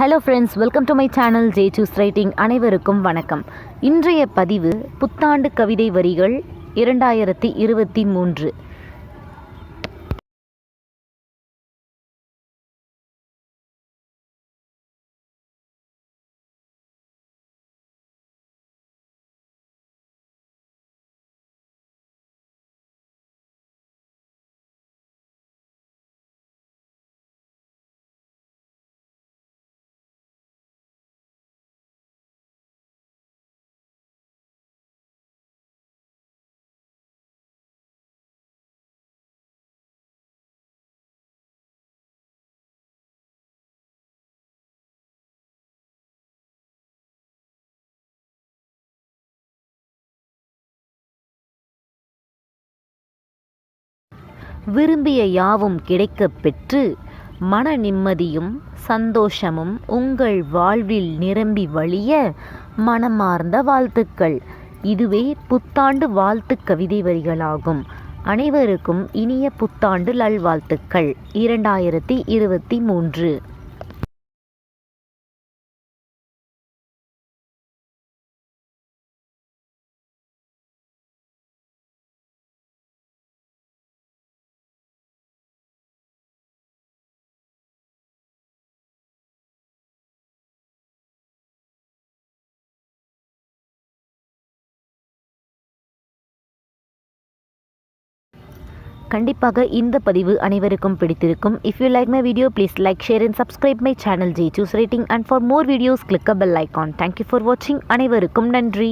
Hello friends welcome to my channel Jesus writing அனைவருக்கும் வணக்கம். இன்றைய பதிவு புத்தாண்டு கவிதை வரிகள் இரண்டாயிரத்தி இருபத்தி மூன்று. விரும்பிய யாவும் கிடைக்கப் பெற்று மன நிம்மதியும் சந்தோஷமும் உங்கள் வாழ்வில் நிரம்பி வழிய மனமார்ந்த வாழ்த்துக்கள். இதுவே புத்தாண்டு வாழ்த்து கவிதை வரிகளாகும். அனைவருக்கும் இனிய புத்தாண்டு நல்வாழ்த்துக்கள். இரண்டாயிரத்தி இருபத்தி மூன்று. கண்டிப்பாக இந்த பதிவு அனைவருக்கும் பிடித்திருக்கும். If you like my video please like share and subscribe my channel Jesus rating and for more videos click a bell icon thank you for வாட்சிங் அனைவருக்கும் நன்றி.